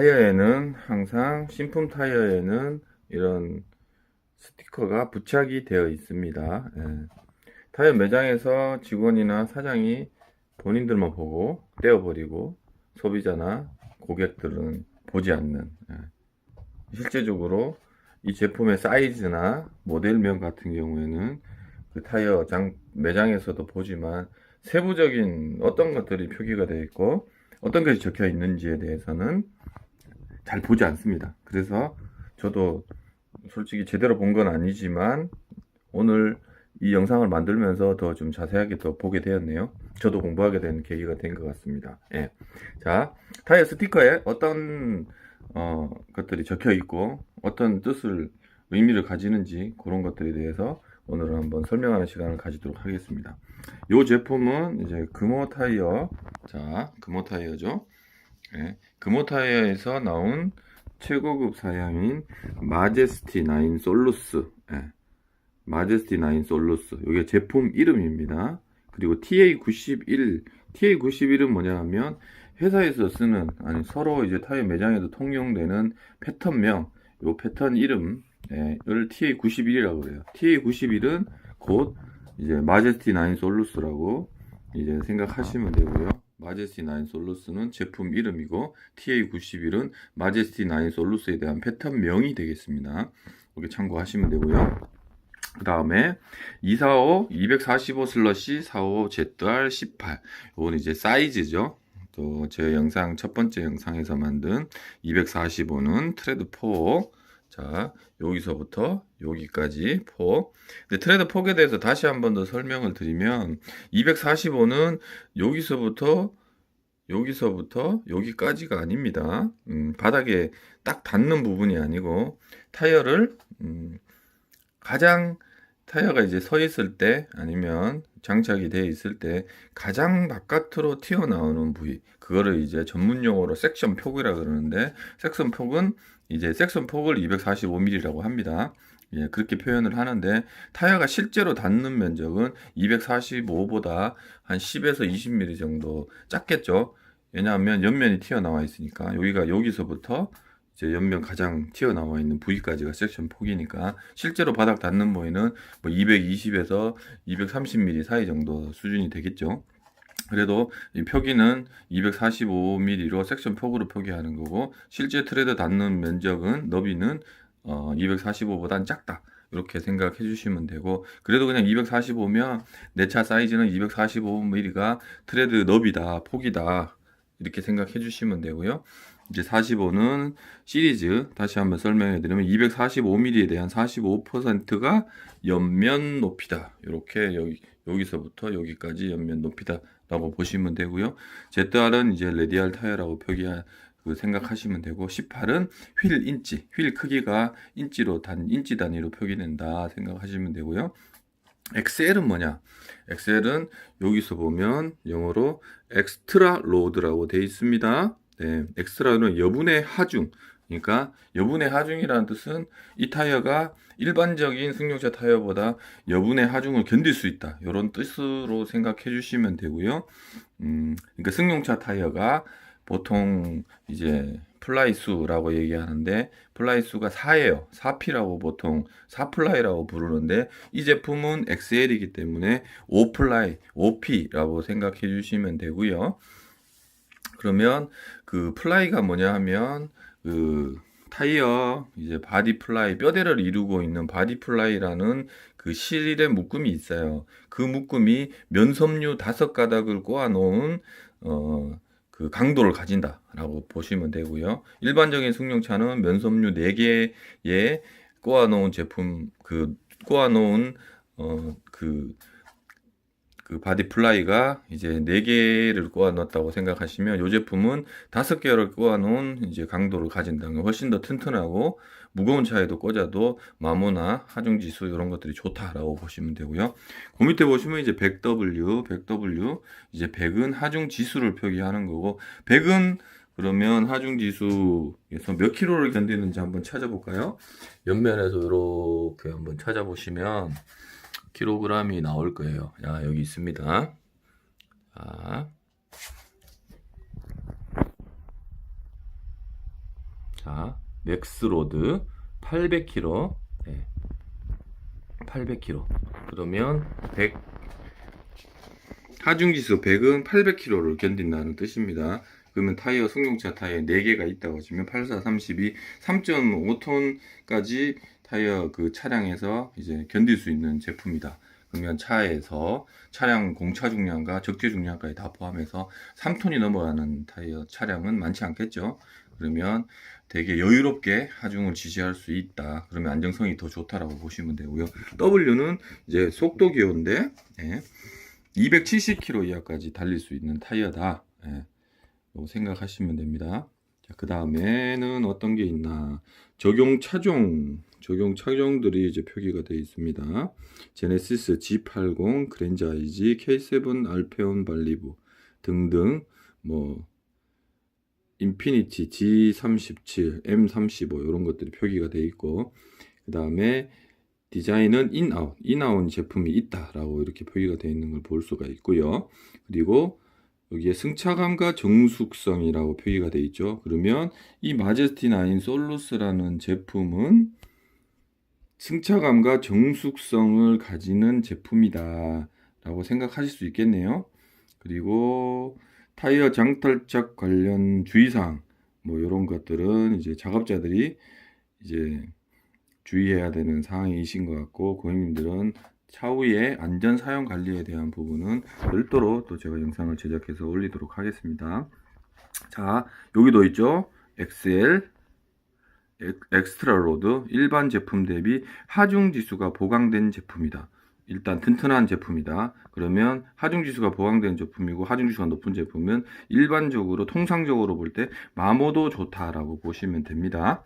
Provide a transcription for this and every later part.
타이어에는 항상 신품 타이어에는 이런 스티커가 부착이 되어 있습니다. 예. 타이어 매장에서 직원이나 사장이 본인들만 보고 떼어버리고 소비자나 고객들은 보지 않는 예. 실제적으로 이 제품의 사이즈나 모델명 같은 경우에는 그 타이어 장 매장에서도 보지만 세부적인 어떤 것들이 표기가 되어 있고 어떤 것이 적혀 있는지에 대해서는 잘 보지 않습니다. 그래서 저도 솔직히 제대로 본 건 아니지만 오늘 이 영상을 만들면서 더 좀 자세하게 더 보게 되었네요. 저도 공부하게 된 계기가 된 것 같습니다. 예. 자, 타이어 스티커에 어떤 어, 것들이 적혀 있고 어떤 뜻을 의미를 가지는지 그런 것들에 대해서 오늘은 한번 설명하는 시간을 가지도록 하겠습니다. 이 제품은 이제 금호 타이어, 자, 금호 타이어죠. 예, 금호 타이어에서 나온 최고급 사양인 마제스티 9 솔루스, 예, 마제스티 9 솔루스. 이게 제품 이름입니다. 그리고 TA91, TA91은 뭐냐 하면 회사에서 쓰는 아니 서로 이제 타이어 매장에도 통용되는 패턴명, 요 패턴 이름 예, 을 TA91이라고 그래요. TA91은 곧 이제 마제스티 9 솔루스라고 이제 생각하시면 되고요. 마제스티 9 솔루스는 제품 이름이고 TA91은 마제스티 9 솔루스에 대한 패턴명이 되겠습니다. 이렇게 참고하시면 되고요. 그 다음에 245, 245 슬러시 45 ZR 18. 이건 이제 사이즈죠. 또 제 영상 첫 번째 영상에서 만든 245는 트레드 4. 자, 여기서부터 여기까지 폭. 근데 트레드 폭에 대해서 다시 한 번 더 설명을 드리면 245는 여기서부터 여기서부터 여기까지가 아닙니다. 음, 바닥에 딱 닿는 부분이 아니고 타이어를 음, 가장 타이어가 이제 서 있을 때 아니면 장착이 되어 있을 때 가장 바깥으로 튀어나오는 부위 그거를 이제 전문 용어로 섹션 폭이라 그러는데 섹션 폭은 이제 섹션 폭을 245mm라고 합니다. 예, 그렇게 표현을 하는데 타이어가 실제로 닿는 면적은 245보다 한 10에서 20mm 정도 작겠죠. 왜냐하면 옆면이 튀어나와 있으니까 여기가 여기서부터 이제 옆면 가장 튀어나와 있는 부위까지가 섹션 폭이니까 실제로 바닥 닿는 부위는 뭐 220에서 230mm 사이 정도 수준이 되겠죠. 그래도 이 표기는 245mm로 섹션 폭으로 표기하는 거고 실제 트레드 닿는 면적은 너비는 어, 245보단 작다. 이렇게 생각해 주시면 되고 그래도 그냥 245면 내 차 사이즈는 245mm가 트레드 너비다 폭이다. 이렇게 생각해 주시면 되고요. 이제 45는 시리즈 다시 한번 설명해 드리면 245mm에 대한 45%가 옆면 높이다. 이렇게 여기 여기서부터 여기까지 옆면 높이다 라고 보시면 되고요. ZR은 이제 레디알 타이어라고 표기하 그 생각하시면 되고 18은 휠 인치, 휠 크기가 인치로 단 인치 단위로 표기된다 생각하시면 되고요. XL은 뭐냐? XL은 여기서 보면 영어로 엑스트라 로드라고 되어 있습니다. 네, 엑스트라는 여분의 하중. 그러니까 여분의 하중이라는 뜻은 이 타이어가 일반적인 승용차 타이어보다 여분의 하중을 견딜 수 있다. 이런 뜻으로 생각해 주시면 되고요. 음, 그러니까 승용차 타이어가 보통 이제 플라이 수라고 얘기하는데 플라이 수가 4예요. 4P라고 보통 4플라이라고 부르는데 이 제품은 XL이기 때문에 5플라이, 5P라고 생각해 주시면 되고요. 그러면 그 플라이가 뭐냐 하면 그 타이어 이제 바디 플라이 뼈대를 이루고 있는 바디 플라이라는 그 실의 묶음이 있어요. 그 묶음이 면섬유 다섯 가닥을 꼬아 놓은 어 그 강도를 가진다라고 보시면 되고요. 일반적인 승용차는 면섬유 4개에 꼬아 놓은 제품 그 꼬아 놓은 어 그 그 바디 플라이가 이제 4개를 꼬아 넣었다고 생각하시면 이 제품은 5개를 꼬아 놓은 이제 강도를 가진다는 훨씬 더 튼튼하고 무거운 차에도 꽂아도 마모나 하중 지수 이런 것들이 좋다라고 보시면 되고요. 그 밑에 보시면 이제 100W, 100W 이제 100은 하중 지수를 표기하는 거고 100은 그러면 하중 지수에서 몇 킬로를 견디는지 한번 찾아볼까요? 옆면에서 이렇게 한번 찾아보시면 킬로그램이 나올 거예요. 자, 여기 있습니다. 자. 자, 맥스로드 800km. 네. 800km. 그러면 100 하중 지수 100은 800km를 견딘다는 뜻입니다. 그러면 타이어 승용차 타이어 4개가 있다고 하시면 84, 32, 3.5톤까지 타이어 그 차량에서 이제 견딜 수 있는 제품이다. 그러면 차에서 차량 공차 중량과 적재 중량까지 다 포함해서 3톤이 넘어가는 타이어 차량은 많지 않겠죠. 그러면 되게 여유롭게 하중을 지지할 수 있다. 그러면 안정성이 더 좋다라고 보시면 되고요. W는 이제 속도 기호인데 예, 270km 이하까지 달릴 수 있는 타이어다. 예, 생각하시면 됩니다. 자, 그 다음에는 어떤 게 있나? 적용 차종, 적용 차종들이 이제 표기가 되어 있습니다. 제네시스 G80, 그랜저 IG, K7 알페온 발리브 등등 뭐 인피니티 G37, M35 이런 것들이 표기가 되어 있고 그 다음에 디자인은 인아웃, 인아웃 제품이 있다라고 이렇게 표기가 되어 있는 걸 볼 수가 있고요. 그리고 여기에 승차감과 정숙성이라고 표기가 되어 있죠. 그러면 이 마제스티 9 솔루스라는 제품은 승차감과 정숙성을 가지는 제품이다 라고 생각하실 수 있겠네요. 그리고 타이어 장탈착 관련 주의사항 뭐 이런 것들은 이제 작업자들이 이제 주의해야 되는 사항이신 것 같고 고객님들은 차후에 안전 사용 관리에 대한 부분은 별도로 또 제가 영상을 제작해서 올리도록 하겠습니다. 자, 여기도 있죠. XL, 엑- 엑스트라 로드, 일반 제품 대비 하중 지수가 보강된 제품이다. 일단 튼튼한 제품이다. 그러면 하중 지수가 보강된 제품이고 하중 지수가 높은 제품은 일반적으로 통상적으로 볼 때 마모도 좋다라고 보시면 됩니다.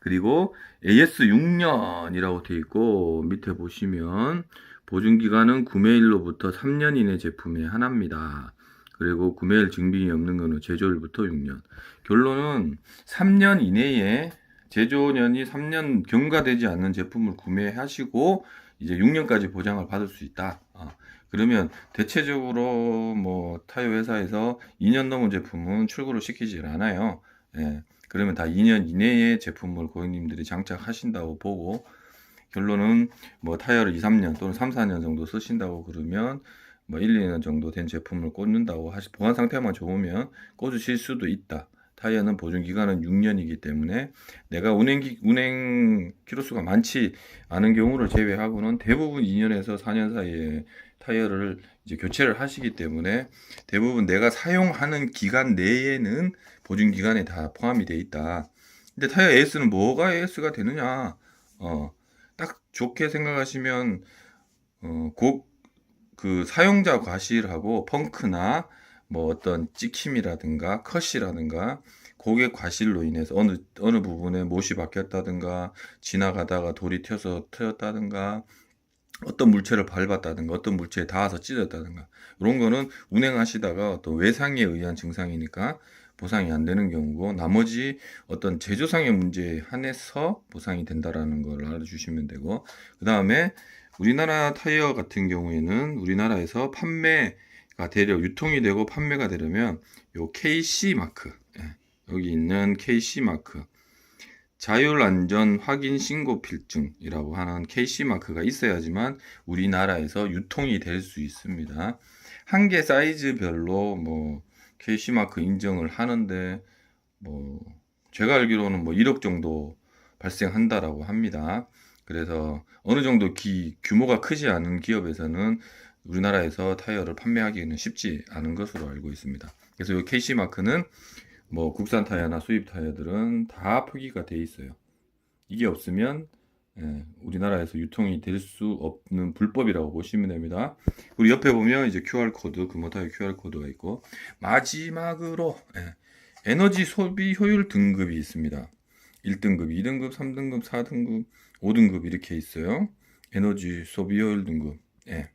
그리고 AS 6년이라고 되어 있고 밑에 보시면 보증 기간은 구매일로부터 3년 이내 제품의 하나입니다. 그리고 구매일 증빙이 없는 거는 제조일부터 6년. 결론은 3년 이내에 제조년이 3년 경과되지 않는 제품을 구매하시고 이제 6년까지 보장을 받을 수 있다. 어, 그러면 대체적으로 뭐 타이어 회사에서 2년 넘은 제품은 출고를 시키질 않아요. 예. 그러면 다 2년 이내의 제품을 고객님들이 장착하신다고 보고 결론은 뭐 타이어를 2, 3년 또는 3, 4년 정도 쓰신다고 그러면 뭐 1, 2년 정도 된 제품을 꽂는다고 하시 보관 상태만 좋으면 꽂으실 수도 있다. 타이어는 보증 기간은 6년이기 때문에 내가 운행 기, 운행 키로수가 많지 않은 경우를 제외하고는 대부분 2년에서 4년 사이에 타이어를 이제 교체를 하시기 때문에 대부분 내가 사용하는 기간 내에는 보증 기간에 다 포함이 돼 있다. 근데 타이어 AS는 뭐가 AS가 되느냐? 어, 딱 좋게 생각하시면 어, 곡, 그 사용자 과실하고 펑크나 뭐 어떤 찍힘이라든가 컷이라든가 고객 과실로 인해서 어느 어느 부분에 못이 박혔다든가 지나가다가 돌이 튀어서 트였다든가 어떤 물체를 밟았다든가 어떤 물체에 닿아서 찢었다든가 이런 거는 운행하시다가 어떤 외상에 의한 증상이니까 보상이 안 되는 경우고 나머지 어떤 제조상의 문제에 한해서 보상이 된다라는 걸 알아주시면 되고 그 다음에 우리나라 타이어 같은 경우에는 우리나라에서 판매 가 되려 유통이 되고 판매가 되려면 요 KC 마크 예, 여기 있는 KC 마크 자율 안전 확인 신고 필증이라고 하는 KC 마크가 있어야지만 우리나라에서 유통이 될 수 있습니다. 한 개 사이즈별로 뭐 KC 마크 인정을 하는데 뭐 제가 알기로는 뭐 1억 정도 발생한다라고 합니다. 그래서 어느 정도 기, 규모가 크지 않은 기업에서는 우리나라에서 타이어를 판매하기는 쉽지 않은 것으로 알고 있습니다. 그래서 이 KC 마크는 뭐 국산 타이어나 수입 타이어들은 다 표기가 돼 있어요. 이게 없으면 예, 우리나라에서 유통이 될 수 없는 불법이라고 보시면 됩니다. 그리고 옆에 보면 이제 QR 코드, 금호타이어 QR 코드가 있고 마지막으로 예, 에너지 소비 효율 등급이 있습니다. 1등급, 2등급, 3등급, 4등급, 5등급 이렇게 있어요. 에너지 소비 효율 등급. 예.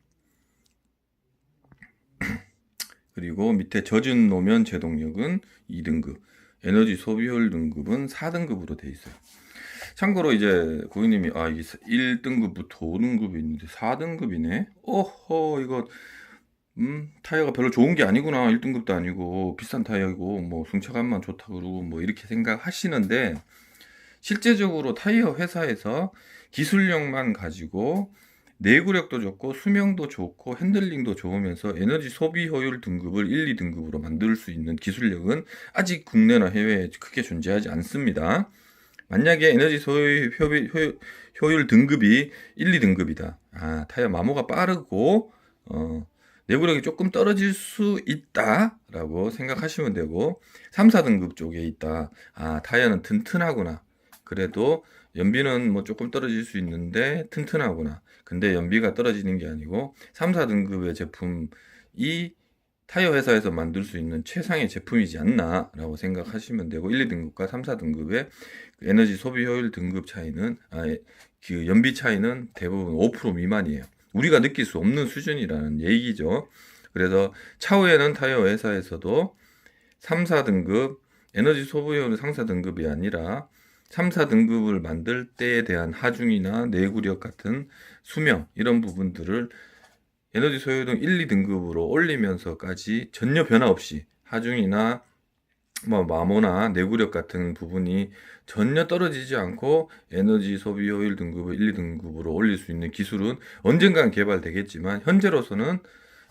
그리고 밑에 젖은 노면 제동력은 2등급, 에너지 소비 효율 등급은 4등급으로 돼 있어요. 참고로 이제 고객님이 아, 이게 1등급부터 5등급이 있는데 4등급이네. 오호, 이거 음, 타이어가 별로 좋은 게 아니구나. 1등급도 아니고 비싼 타이어이고 뭐 승차감만 좋다 그러고 뭐 이렇게 생각하시는데 실제적으로 타이어 회사에서 기술력만 가지고 내구력도 좋고 수명도 좋고 핸들링도 좋으면서 에너지 소비 효율 등급을 1, 2등급으로 만들 수 있는 기술력은 아직 국내나 해외에 크게 존재하지 않습니다. 만약에 에너지 효율, 효율, 효율 등급이 1, 2등급이다. 아, 타이어 마모가 빠르고 어, 내구력이 조금 떨어질 수 있다라고 생각하시면 되고 3, 4등급 쪽에 있다. 아, 타이어는 튼튼하구나. 그래도 연비는 뭐 조금 떨어질 수 있는데 튼튼하구나. 근데 연비가 떨어지는 게 아니고 3, 4등급의 제품이 타이어 회사에서 만들 수 있는 최상의 제품이지 않나라고 생각하시면 되고 1, 2등급과 3, 4등급의 에너지 소비 효율 등급 차이는 아, 그 연비 차이는 대부분 5% 미만이에요. 우리가 느낄 수 없는 수준이라는 얘기죠. 그래서 차후에는 타이어 회사에서도 3, 4등급 에너지 소비 효율 상사 등급이 아니라 3, 4등급을 만들 때에 대한 하중이나 내구력 같은 수명 이런 부분들을 에너지 소요등 1, 2등급으로 올리면서까지 전혀 변화 없이 하중이나 뭐 마모나 내구력 같은 부분이 전혀 떨어지지 않고 에너지 소비 효율 등급을 1, 2등급으로 올릴 수 있는 기술은 언젠간 개발되겠지만 현재로서는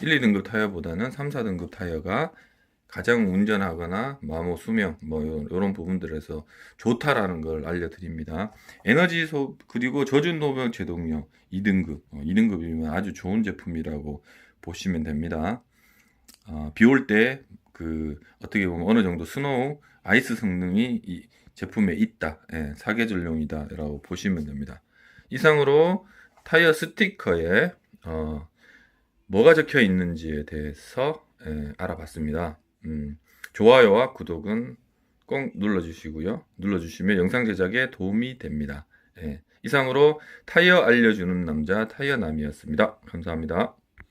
1, 2등급 타이어보다는 3, 4등급 타이어가 가장 운전하거나 마모 수명 뭐 이런 부분들에서 좋다라는 걸 알려드립니다. 에너지 소 그리고 젖은 노면 제동력 2등급 어, 2등급이면 아주 좋은 제품이라고 보시면 됩니다. 어, 비올 때 그 어떻게 보면 어느 정도 스노우 아이스 성능이 이 제품에 있다 예, 사계절용이다라고 보시면 됩니다. 이상으로 타이어 스티커에 어, 뭐가 적혀 있는지에 대해서 예, 알아봤습니다. 음, 좋아요와 구독은 꼭 눌러주시고요. 눌러주시면 영상 제작에 도움이 됩니다. 예, 이상으로 타이어 알려주는 남자 타이어남이었습니다. 감사합니다.